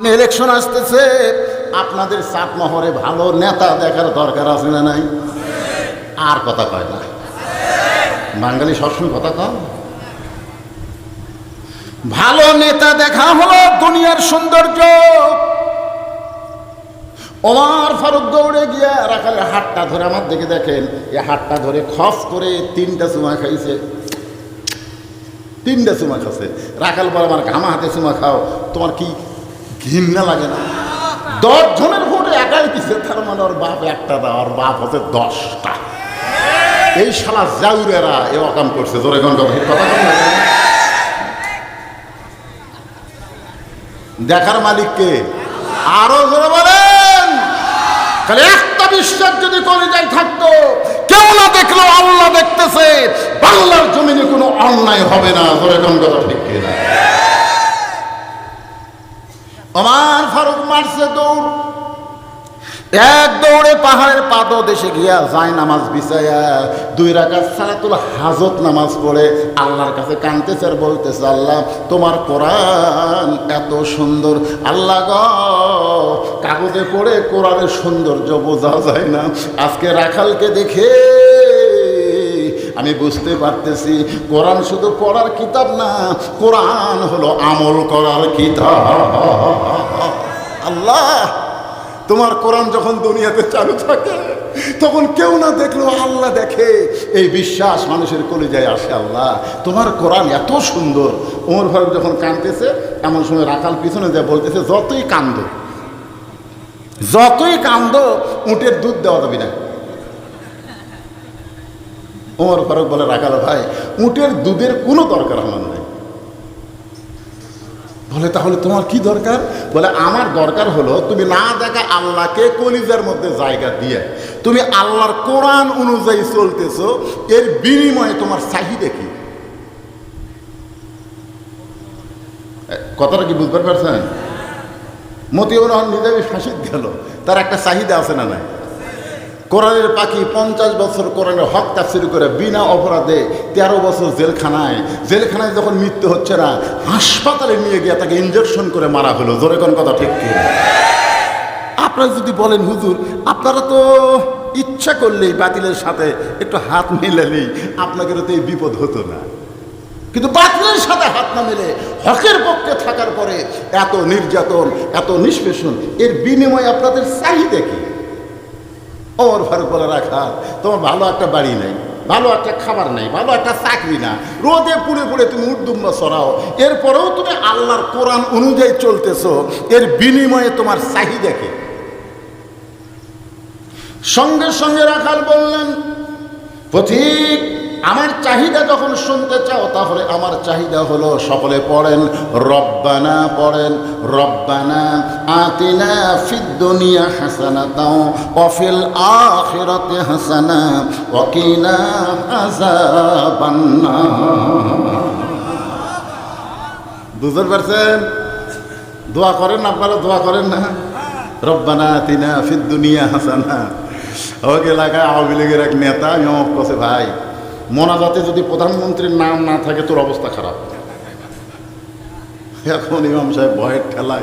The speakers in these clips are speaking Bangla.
ইলেকশন আসতেছে। আপনাদের চাটমহরে ভালো নেতা দেখার দরকার আছে না নাই? আর কথা কয় না। বাঙালি সবসময় কথা কয়। ভালো নেতা দেখা হলো দুনিয়ার সৌন্দর্য। ওমার ফারুক দৌড়ে গিয়া রাখালে হাতটা ধরে আমার দিকে দেখেন। এই হাতটা ধরে খস করে তিনটা চুমা খাইছে। তিনটা চুমা খাচ্ছে। রাখাল বলে, আমার ঘামা হাতে চুমা খাও। তোমার কি ঘৃণা লাগে না। দশ জনের ভোটে একাই দিচ্ছে তার মানে ওর বাপ একটা দা ওর বাপ হচ্ছে দশটা। এই শালা জাউরেরা এ অকাম করছে, জোরে দেখার মালিককে আরও জোরে বলেন। তাহলে একটা বিশ্বাস যদি যাই থাকতো, কেউ না দেখল আল্লাহ দেখতেছে, বাংলার জমিনে কোনো অন্যায় হবে না, জোরে কথা ঠিক কিনা? আমার ফারুক মারছে দৌড়। এক দৌড়ে পাহাড়ের পাদো দেশে গিয়া যায় নামাজ বিছাইয়া দুই রাকাত সালাতুল হাজত নামাজ পড়ে, আল্লাহর কাছে কানতেছে আর বলতেছে, আল্লাহ, তোমার কোরআন এত সুন্দর। আল্লাহ গ, কাগজে পড়ে কোরআনের সৌন্দর্য বোঝা যায় না। আজকে রাখালকে দেখে আমি বুঝতে পারতেছি, কোরআন শুধু পড়ার কিতাব না, কোরআন হলো আমল করার কিতাব। আল্লাহ, তোমার কোরআন যখন দুনিয়াতে চালু থাকে, তখন কেউ না দেখলেও আল্লাহ দেখে। এই বিশ্বাস মানুষের কলিজায় আসে আল্লাহ। তোমার কোরআন এত সুন্দর। ওমর ফারুক যখন কাঁদতেছে, এমন সময় রাখাল পিছনে যা বলতেছে, যতই কান্দ যতই কান্দ, উটের দুধ দেওয়া যাবে না। ওমর ফারুক বলে রাখাল ভাই, উটের দুধের কোনো দরকার আমার নাই। বলে, তাহলে তোমার কি দরকার? বলে, আমার দরকার হলো তুমি না দেখা আল্লাহকে কলিজার মধ্যে জায়গা দিয়ে, তুমি আল্লাহর কোরআন অনুযায়ী চলতেছো, এর বিনিময়ে তোমার চাহিদা কি? কথাটা কি বুঝতে পারছেন? মতিউর রহমান নিজামী ফাঁসিদ গেল তার একটা চাহিদা আছে না নাই? কোরআনের পাখি পঞ্চাশ বছর কোরআনের হক তাফসির করে বিনা অপরাধে তেরো বছর জেলখানায় জেলখানায় যখন মৃত্যু হচ্ছে না, হাসপাতালে নিয়ে গিয়ে তাকে ইঞ্জেকশন করে মারা হলো। জোরে কোন কথা ঠিক কি? আপনারা যদি বলেন, হুজুর, আপনারা তো ইচ্ছা করলেই বাতিলের সাথে একটু হাত মিলালেই আপনাকে তো এই বিপদ হতো না। কিন্তু বাতিলের সাথে হাত না মেলে, হকের পক্ষে থাকার পরে এত নির্যাতন, এত নিষ্পেষণ, এর বিনিময়ে আপনাদের চাহিদা কি? ওর ফারুক বলে রাখা। তোমার ভালো একটা বাড়ি নেই, ভালো একটা খাবার নেই, ভালো একটা চাকরি না। রোদে পুড়ে পুড়ে তুমি উর্দুম্বা সরাও। এরপরেও তুমি আল্লাহর কোরআন অনুযায়ী চলতেছো, এর বিনিময়ে তোমার চাহিদাকে সঙ্গে সঙ্গে রাখাল বললেন, পথিক আমার চাহিদা যখন শুনতে চাও, তাহলে আমার চাহিদা হলো সকলে পড়েন, রব্বানা পড়েন, রব্বানা আতিনা ফিদ দুনিয়া হাসানা তাও অফিল আখিরাতে হাসানা ওয়াকিনা আযাবান্না বুঝতে পারছেন? দোয়া করেন আপনারা, দোয়া করেন না। রব্বানা আতিনা ফিদ দুনিয়া হাসানা। ওকে এলাকায় আওয়ামী লীগের এক নেতা ইমাম কছে ভাই। মোনাজাতে যদি প্রধানমন্ত্রীর নাম না থাকে, তোর অবস্থা খারাপ। এখন ইমাম সাহেব ভয়ের ঠেলায়,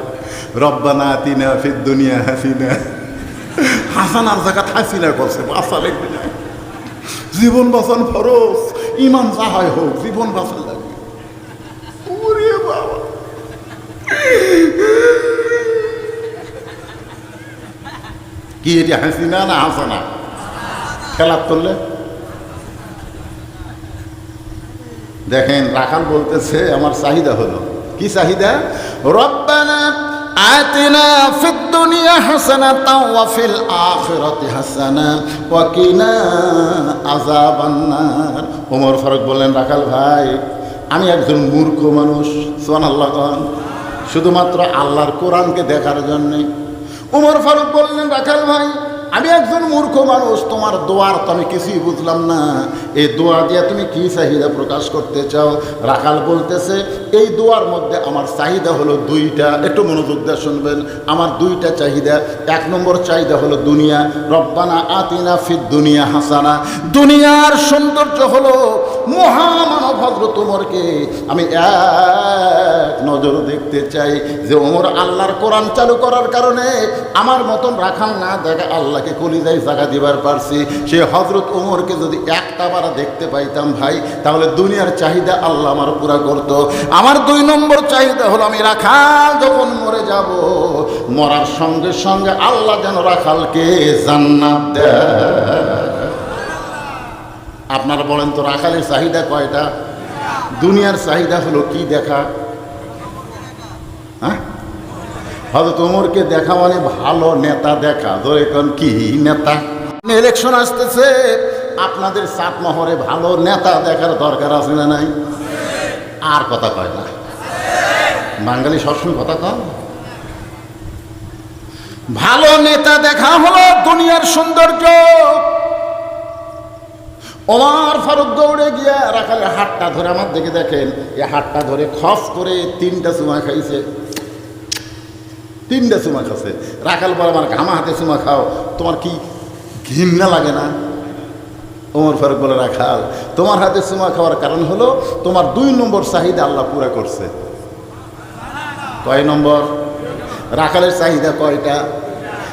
রব্বানা তিনা ফির দুনিয়া হাসিনা। হাসানার জায়গা হাসিনা করছে বাসা লিখবে না। জীবন বাঁচান ফরজ ইমান যাহাই হোক, জীবন বাঁচান লাগবে। বাবা। কি এটি হাসিনা না হাসানা? খেলার তুললে দেখেন রাখাল বলতেছে, আমার চাহিদা হলো। কি চাহিদা? রব্বানা আতিনা ফিদ দুনিয়া হাসানাতাও ওয়া ফিল আখিরাতি হাসানা ওয়া কিনা আযাবান নার ওমর ফারুক বললেন, রাখাল ভাই, আমি একজন মূর্খ মানুষ। সুবহানাল্লাহ খান শুধুমাত্র আল্লাহর কোরআনকে দেখার জন্যে। উমর ফারুক বললেন, রাখাল ভাই আমি একজন মূর্খ মানুষ, তোমার দোয়ার তো আমি কিছুই বুঝলাম না। এই দোয়া দিয়ে তুমি কি চাহিদা প্রকাশ করতে চাও? রাখাল বলতেছে, এই দোয়ার মধ্যে আমার চাহিদা হলো দুইটা। একটু মনোযোগ দিয়ে শুনবেন। আমার দুইটা চাহিদা। এক নম্বর চাহিদা হলো দুনিয়া। রব্বানা আতিনা ফির দুনিয়া হাসানা। দুনিয়ার সৌন্দর্য হলো মহামানব হজরত ওমরকে আমি এক নজর দেখতে চাই যে ওমর আল্লাহর কোরআন চালু করার কারণে আমার মতন রাখাল না দেখা আল্লাহকে কলিজায় জায়গা দিবার পারছি। সে হজরত ওমরকে যদি একটা বার দেখতে পাইতাম ভাই, তাহলে দুনিয়ার চাহিদা আল্লাহ আমার পুরা করতো। আমার দুই নম্বর চাহিদা হলো আমি রাখাল যখন মরে যাব, মরার সঙ্গে সঙ্গে আল্লাহ যেন রাখালকে জান্নাত দেয়। আপনারা বলেন তো, রাখালের চাহিদা কয়টা? দুনিয়ার চাহিদা হলো কি দেখা? হ্যাঁ? হয়তো তোমরকে দেখা মানে ভালো নেতা দেখা। ধরে এখন কি নেতা? ইলেকশন আসতেছে। আপনাদের সাত মহরে ভালো নেতা দেখার দরকার আছে না নাই? আর কথা কয় না। বাঙালি সবসময় কথা কয়। ভালো নেতা দেখা হলো দুনিয়ার সৌন্দর্য। ওমার ফারুক দৌড়ে গিয়া রাখালে হাটটা ধরে আমার দিকে দেখেন এই হাটটা ধরে খস করে তিনটা চুমা খাইছে। তিনটা চুমা খাচ্ছে। রাখাল বলে আমার ঘামা হাতে চুমা খাও, তোমার কি ঘৃণা লাগে না? ওমর ফারুক বলে, রাখাল, তোমার হাতে চুমা খাওয়ার কারণ হলো তোমার দুই নম্বর চাহিদা আল্লাহ পুরা করছে। কয় নম্বর? রাখালের চাহিদা কয়টা?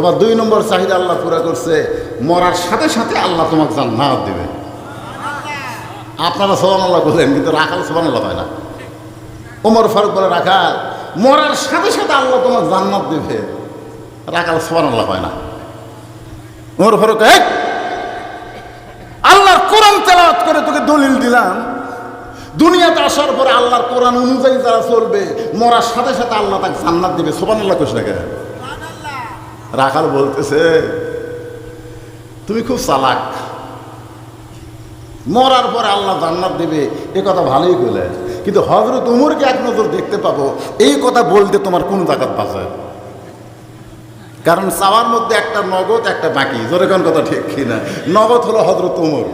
তোমার দুই নম্বর চাহিদা আল্লাহ পুরা করছে, মরার সাথে সাথে আল্লাহ তোমাকে জান্নাত দেবে। আপনারা সোহান আল্লাহ বললেন কিন্তু রাখাল সোহান আল্লাহ হয় না। ওমর ফারুক বলে, রাখাল, মরার সাথে সাথে আল্লাহ তোমাকে জান্নাত দেবে। রাখাল সোহান আল্লাহ হয় না। ওমর ফারুক, এই, আল্লাহর কোরআন তেলাওয়াত করে তোকে দলিল দিলাম। দুনিয়াতে আসার পরে আল্লাহর কোরআন অনুযায়ী যারা চলবে, মরার সাথে সাথে আল্লাহ তাকে জান্নাত দেবে। সোহান আল্লাহ কোশ রাখাল বলতেছে, তুমি খুব চালাক। মরার পরে আল্লাহ জান্নাত দেবে। এ কথা ভালোই বলে। কিন্তু হজরত উমরকে এক নজর দেখতে পাবো, এই কথা বলতে তোমার কোন জায়গাত বাঁচে কারণ চাওয়ার মধ্যে একটা নগদ, একটা বাকি। জোরে কথা ঠিক কিনা? নগদ হলো হজরত উমর।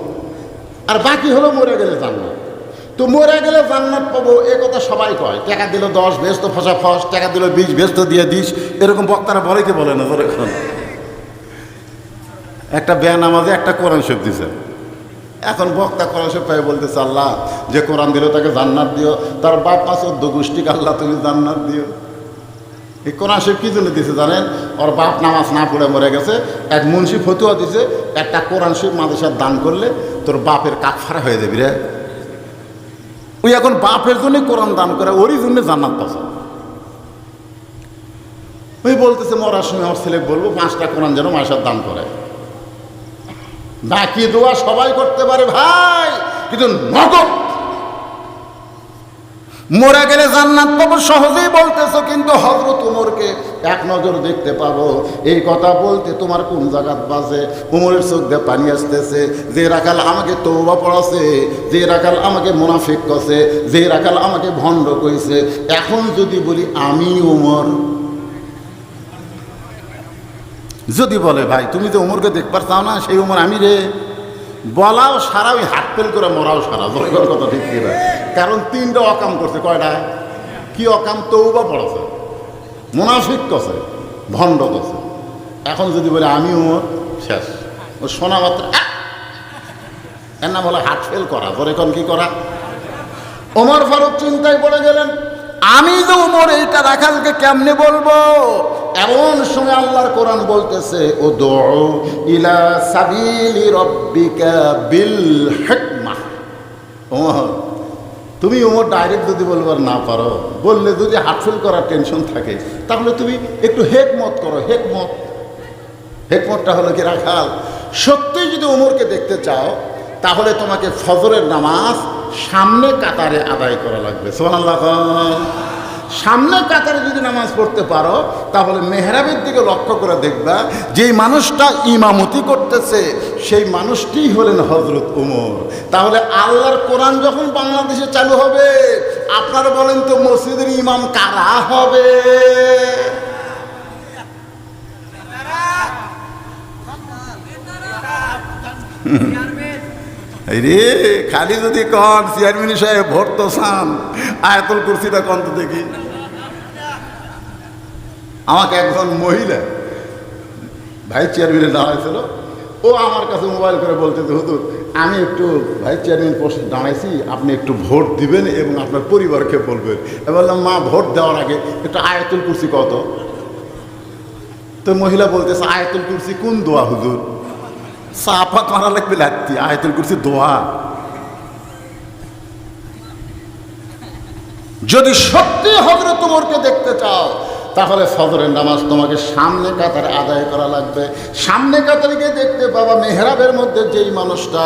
আর বাকি হলো মরে গেলে জান্নাত। তো মরে গেলে জান্নাত পাবো, এ কথা সবাই কয়। টাকা দিল দশ বেশ তো ফসা ফস, টাকা দিল বিশ বেশ তো দিয়ে দিস। এরকম বক্তারা বলে কি বলে না তোর এখন একটা ব্যান আমাদের একটা কোরআন শরীফ দিছে। এখন বক্তা কোরআন শরীফ পাই বলতেছে, আল্লাহ, যে কোরআন দিল তাকে জান্নাত দিও। তার বাপ চোদ্দ গোষ্ঠীকে আল্লাহ তুমি জান্নাত দিও। এই কোরআন শরীফ কি জন্য দিছে জানেন? ওর বাপ নামাজ না পড়ে মরে গেছে, এক মুন্সি ফতুয়া দিছে, একটা কোরআন শরীফ মাদেশার দান করলে তোর বাপের কাকফারা হয়ে যাবি রে। ওই এখন বাপের জন্য কোরআন দান করে, ওরই জন্য জান্নাত পাচ্ছে। ওই বলতেছে, মরার সময় আমার ছেলে বলব, পাঁচটা কোরআন যেন মাসার দান করে। বাকি দোয়া সবাই করতে পারে ভাই, কিন্তু নগদ মরে গেলে জান্নাত পাবো, সহজেই বলতেছো, কিন্তু হজরত উমরকে এক নজর দেখতে পাবো। এই কথা বলতে তোমার কোন জায়গাত বাজে? উমরের চোখ দিয়ে পানি আসতেছে, যে রাখাল আমাকে তৌবা পড়াছে, যে রাখাল আমাকে মুনাফিক কছে যে রাখাল আমাকে ভণ্ড কইছে এখন যদি বলি, আমি উমর। যদি বলে, ভাই, তুমি যে উমরকে দেখবার চাও না, সেই উমর আমি রে। বলাও সারা ওই হাত ফেল করে মরাও সারা জয়গর কথা ঠিক কিনা কারণ তিনটা অকাম করছে, কয়টা? কি অকাম? তৌবা পড়াছে, মুনাফিক কছে ভণ্ড কছে এখন যদি বলে আমি ওর শেষ। ও শোনা মাত্র! এর নাম হলো হাত ফেল করা তোর এখন কি করা? ওমর ফারুক চিন্তায় পড়ে গেলেন, আমি যে ওমর এইটা রাখালকে কেমনে বলব? এমন সময় আল্লাহর কোরআন বলতেছে ও ইলা সাবিলি তুমি ওমর ডাইরেক্ট যদি বলবার না পারো, বললে যদি হাতফুল করার টেনশন থাকে, তাহলে তুমি একটু হেকমত করো, হেকমত। হেকমতটা হলো কি, রাখাল সত্যিই যদি ওমরকে দেখতে চাও, তাহলে তোমাকে ফজরের নামাজ সামনে কাতারে আদায় করা লাগবে। সোহানাল্লাহ সামনে কাতারে যদি নামাজ পড়তে পারো তাহলে মেহরাবের দিকে লক্ষ্য করে দেখবা যেই মানুষটা ইমামতি করতেছে সেই মানুষটিই হলেন হজরত উমর তাহলে আল্লাহর কোরআন যখন বাংলাদেশে চালু হবে আপনারা বলেন তো মসজিদের ইমাম কারা হবে এই রে খালি যদি কন, চেয়ারম্যান সাহেব ভোট তো চান, আয়াতুল কুরসিটা কন তো দেখি। আমাকে একজন মহিলা ভাই চেয়ারম্যানের দাঁড়াইছিল ও আমার কাছে মোবাইল করে বলতে তো হুজুর, আমি একটু ভাই চেয়ারম্যান পোস্টে দাঁড়াইছি, আপনি একটু ভোট দিবেন এবং আপনার পরিবারকে বলবেন। আমি বললাম, মা, ভোট দেওয়ার আগে একটু আয়াতুল কুরসি কত তো মহিলা বলতেছে, আয়াতুল কুরসি কোন দোয়া, হুজুর? সাফা করা লাগবে লাগতি আয়াতুল কুরসি দোয়া। যদি সত্যি হজরত উমরকে দেখতে চাও, তাহলে ফজরের নামাজ তোমাকে সামনে কাতারে আদায় করা লাগবে। সামনে কাতারে গিয়ে দেখতে পাবা মেহরাবের মধ্যে যেই মানুষটা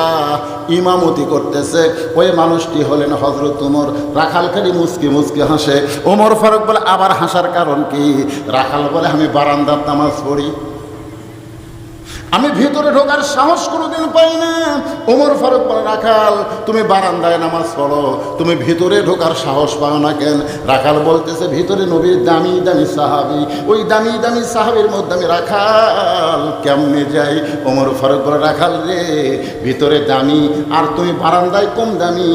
ইমামতি করতেছে, ওই মানুষটি হলেন হজরত উমর। রাখালখানি মুসকি মুসকি হাসে। ওমর ফারুক বলে, আবার হাসার কারণ কি? রাখাল বলে, আমি বারান্দার নামাজ পড়ি। আমি ভিতরে ঢোকার সাহস কোনোদিন পাই না ওমর ফারুক বলে, রাখাল, তুমি বারান্দায় নামাজ পড়ো। তুমি ভিতরে ঢোকার সাহস পাও না কেন? রাখাল বলতেছে, ভিতরে নবীর দামি দামি সাহাবি। ওই দামি দামি সাহাবির মধ্যে আমি রাখাল। কেমনে যাই? ওমর ফারুক বলে, রাখাল রে, ভিতরে দামি, আর তুমি বারান্দায় কম দামি।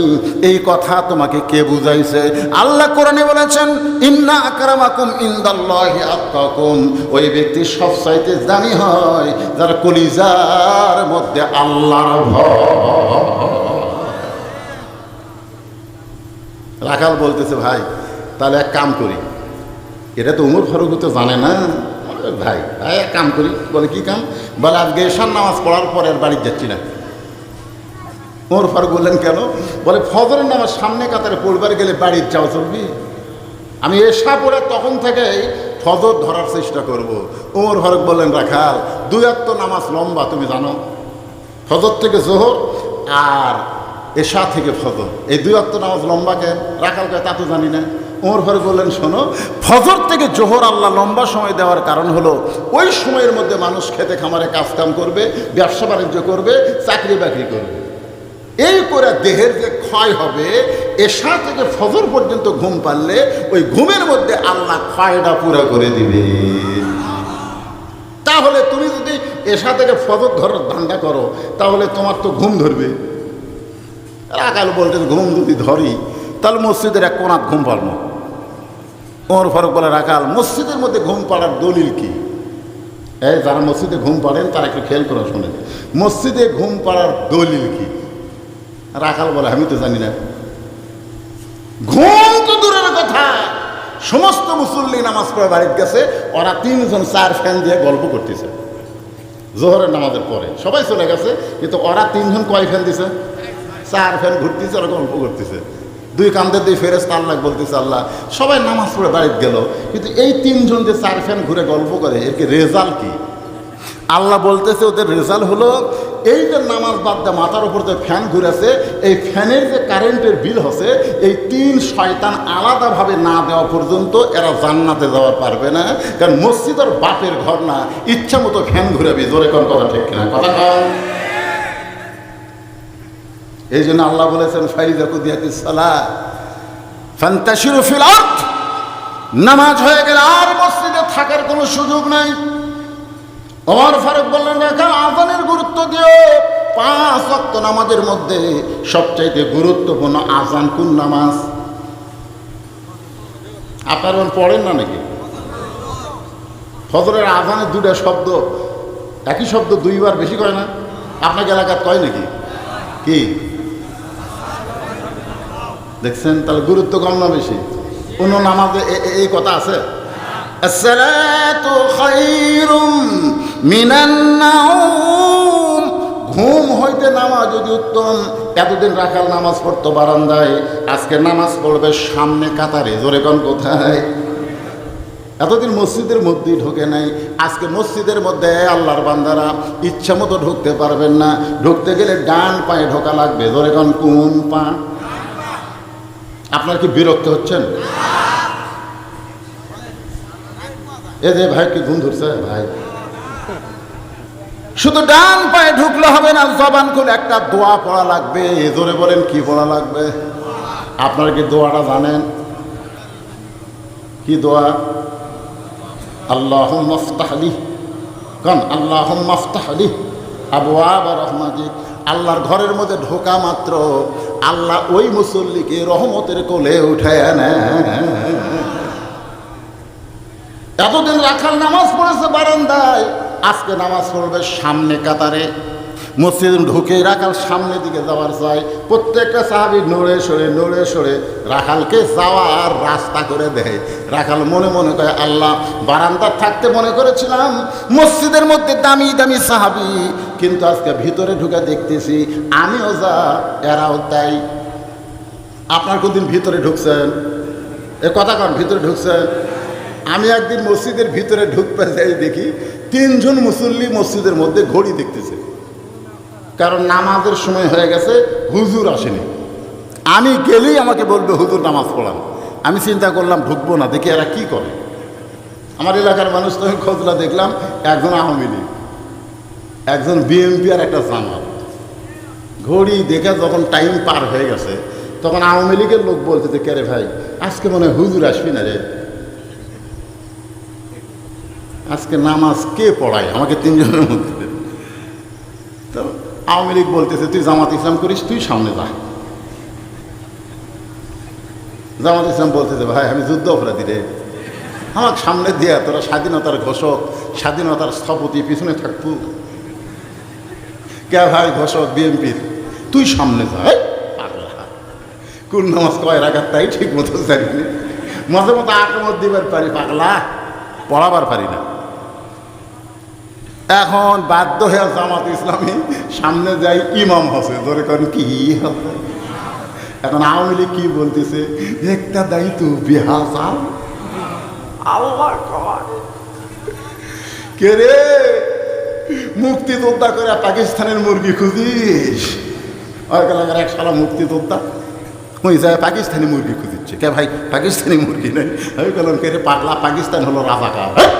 এই কথা তোমাকে কে বুঝাইছে? আল্লাহ কোরআনে বলেছেন, ইন্না আকরামাকুম ইনদাল্লাহি আত্তাকুম ওই ব্যক্তি সবচাইতে দামি হয়, যার কলিজার মধ্যে আল্লাহর রাখাল বলতেছে, ভাই, তাহলে এক কাম করি। এটা তো উমর ফারুক তো জানে না। ভাই ভাই, এক কাম করি। বলে, কি কাম? বলে, আজকে এশার নামাজ পড়ার পরে আর বাড়ি যাচ্ছি না। উমর ফারুক বললেন, কেন? বলে, ফজরের নামাজ সামনে কাতারে পড়বার গেলে বাড়ির যাওয়া চলবি। আমি এসা পড়ে তখন থেকেই ফজর ধরার চেষ্টা করব। উমর ফারুক বললেন, রাখাল, দুই আত্ম নামাজ লম্বা, তুমি জানো? ফজর থেকে জোহর আর এশা থেকে ফজর। এই দুই আত্ম নামাজ লম্বা কেন রাখাল কে তা তো জানি না। ওমর ফারুক বললেন, শোনো, ফজর থেকে জোহর আল্লাহ লম্বা সময় দেওয়ার কারণ হলো, ওই সময়ের মধ্যে মানুষ খেতে খামারে কাজকাম করবে, ব্যবসা বাণিজ্য করবে, চাকরি বাকরি করবে। এই করে দেহের যে ক্ষয় হবে, এশা থেকে ফজর পর্যন্ত ঘুম পারলে ওই ঘুমের মধ্যে আল্লাহ ক্ষয়টা পুরো করে দিবে। তাহলে তুমি যদি এশা থেকে ফজর ধরার ধান্দা করো, তাহলে তোমার তো ঘুম ধরবে। রাখাল বলতে ঘুম যদি ধরি, তাহলে মসজিদের এক কোনাত ঘুম পারব। ওমর ফারুক বলে রাখাল মসজিদের মধ্যে ঘুম পাড়ার দলিল কি? এই যারা মসজিদে ঘুম পাড়েন, তারা একটু খেয়াল করে শোনেন। মসজিদে ঘুম পাড়ার দলিল কি? রাখাল বলে, আমি তো জানি না। ঘুম তো দূরের কথা। সমস্ত মুসল্লি নামাজ পড়ে বাড়িতে গেছে, ওরা তিনজন চার ফ্যান দিয়ে গল্প করতেছে। জোহরের নামাজের পরে। সবাই চলে গেছে, কিন্তু ওরা তিনজন কয় ফ্যান দিছে? চার ফ্যান ঘুরতেছে, ওরা গল্প করতেছে। দুই কান্দের দিয়ে ফেরেস্তা আল্লাহ বলতেছে, আল্লাহ, সবাই নামাজ পড়ে বাড়িতে গেল, কিন্তু এই তিনজন যে চার ফ্যান ঘুরে গল্প করে, এর কি রেজাল্ট কি? আল্লাহ বলতেছে, ওদের রেজাল্ট হলো এই যে নামাজ বাদ দিয়ে মাথার উপর যে ফ্যান ঘুরেছে, এই ফ্যানের যে কারেন্টের বিল হচ্ছে, এই তিন শয়তান আলাদাভাবে না দেওয়া পর্যন্ত এরা জান্নাতে যাওয়া পারবে না। কারণ মসজিদের বাপের ঘর না, ইচ্ছা মতো ফ্যান ঘুরাবি, জোরে কোন কথা ঠিক কিনা? কথা এই জন্য আল্লাহ বলেছেন, ফাইজা সালা নামাজ হয়ে গেলে আর মসজিদে থাকার কোনো সুযোগ নাই। অমর ফারুক বললেন দেখা আজানের গুরুত্ব দিও। পাঁচ অক্ত নামাজের মধ্যে সবচাইতে গুরুত্বপূর্ণ আজান কোন নামাজ? আপনারা পড়েন না নাকি? ফজরের আজানের দুটা শব্দ, একই শব্দ দুইবার বেশি কয় না? আপনাকে এলাকার কয় নাকি? কি? দেখছেন? তাহলে গুরুত্ব কম না বেশি? অন্য নামাজে এই কথা আছে? ঘুম হইতে নামা যদি উত্তম। এতদিন রাখাল নামাজ পড়তো বারান্দায়। আজকে নামাজ পড়বে সামনে কাতারে। জোরে কন কোথায়? এতদিন মসজিদের মধ্যে ঢোকে নাই। আজকে মসজিদের মধ্যে আল্লাহর বান্দারা ইচ্ছা মতো ঢুকতে পারবেন না। ঢুকতে গেলে ডান পায়ে ঢোকা লাগবে। জোরে কন কোন পা? আপনার কি বিরক্ত হচ্ছেন? এ যে ভাই কি ঘুম ধরছে? ভাই। শুধু ডান পায়ে ঢুকলে হবে না, জবান খুলে একটা দোয়া পড়া লাগবে। এ জোরে বলেন, কি পড়া লাগবে? আপনার কি দোয়াটা জানেন? কি দোয়া? আল্লাহ মফতাহলি কন? আল্লাহ মফতাহলি আবু আবার রহমাজি আল্লাহর ঘরের মধ্যে ঢোকা মাত্র। আল্লাহ ওই মুসল্লিকে রহমতের কোলে উঠে নেয় এতদিন রাখাল নামাজ পড়েছে বারান্দায়। আজকে নামাজ পড়বে সামনে কাতারে। মসজিদ ঢুকে রাখাল সামনের দিকে যাওয়ার চাই। প্রত্যেকটা সাহাবি নড়ে সরে নড়ে সরে রাখালকে যাওয়ার রাস্তা করে দেয়। রাখাল মনে মনে করে আল্লাহ বারান্দার থাকতে মনে করেছিলাম, মসজিদের মধ্যে দামি দামি সাহাবি, কিন্তু আজকে ভিতরে ঢুকে দেখতেছি আমিও যা, এরাও তাই। আপনার কোনদিন ভিতরে ঢুকছেন? এ কথা কন, ভিতরে ঢুকছেন? আমি একদিন মসজিদের ভিতরে ঢুকতে যাই দেখি তিনজন মুসল্লি মসজিদের মধ্যে ঘড়ি দেখতেছে। কারণ নামাজের সময় হয়ে গেছে, হুজুর আসেনি। আমি গেলেই আমাকে বলবে, হুজুর, নামাজ পড়ান। আমি চিন্তা করলাম, ঢুকবো না, দেখি এরা কি করে? আমার এলাকার মানুষ তো আমি খোঁজলা দেখলাম, একজন আওয়ামী লীগ, একজন বিএনপি আর একটা জামাত। ঘড়ি দেখে যখন টাইম পার হয়ে গেছে, তখন আওয়ামী লীগের লোক বলতেছে কে রে ভাই, আজকে মনে হয় হুজুর আসবি না রে? আজকে নামাজ কে পড়ায়? আমাকে তিনজনের মধ্যে তো আওয়ামী লীগ বলতেছে, তুই জামাত ইসলাম করিস, তুই সামনে যা। জামাত ইসলাম বলতেছে, ভাই, আমি যুদ্ধ অপরাধী রে। আমাকে সামনে দিয়ে, তোরা স্বাধীনতার ঘোষক, স্বাধীনতার স্থপতি, পিছনে থাকব। কে ভাই, ঘোষক, বিএনপির? তুই সামনে যা পাগলা। কোন নামাজ কয় রাখার তাই ঠিক মতো জানি। মাঝে মতো আক্রমণ দিবার পারি, পাগলা। পড়াবার পারি না। এখন বাধ্য হয়ে জামাত ইসলামী সামনে যাই ইমাম হসে ধরে করেন, কি এখন আওয়ামী লীগ কি বলতেছে? একটা দায়িত্ব কয়। কে রে? মুক্তিযোদ্ধা করে পাকিস্তানের মুরগি খুঁজিস? ওইখানকার এক সালা মুক্তিযোদ্ধা? ওই যায় পাকিস্তানি মুরগি খুঁজিচ্ছে। কে ভাই, পাকিস্তানি মুরগি নেই? আমি বললাম কে রে, পাগলা পাকিস্তান হলো রাজাকার হ্যাঁ?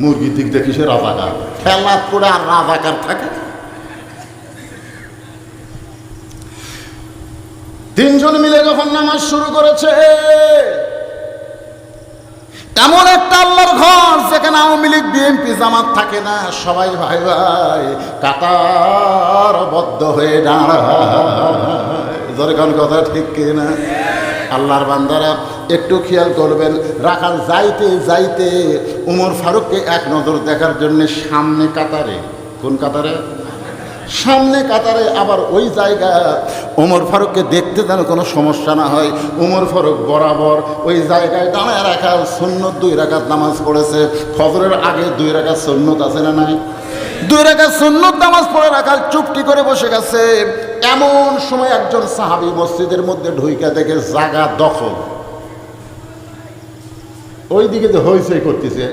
মুরগির দিক দেখি সে রাজাকার। খেলা করে আর রাজাকার থাকে। তিনজন মিলে যখন নামাজ শুরু করেছে, এমন একটা আল্লাহর ঘর যেখানে আওয়ামী লীগ বিএনপি জামাত থাকে না, সবাই ভাই ভাই কাতার বদ্ধ হয়ে দাঁড়ায়। জোরে কোন কথা ঠিক কিনা? আল্লাহর বান্দারা একটু খেয়াল করবেন, রাখাল যাইতে যাইতে উমর ফারুককে এক নজর দেখার জন্য সামনে কাতারে, কোন কাতারে? সামনে কাতারে, আবার ওই জায়গা ওমর ফারুককে দেখতে যেন কোনো সমস্যা না হয়। ওমর ফারুক বরাবর ওই জায়গায় দাঁড়ায় রাখা সুন্নত দুই রাখাত নামাজ পড়েছে। ফজরের আগে দুই রাখাত সুন্নত আছে না নাই? দুই রাখাত সুন্নত নামাজ পড়ে রাখাল চুপটি করে বসে গেছে। এমন সময় একজন সাহাবি মসজিদের মধ্যে ঢুইকা দেখে জাগা দখল। ওই দিকে যে হইচই করতেছে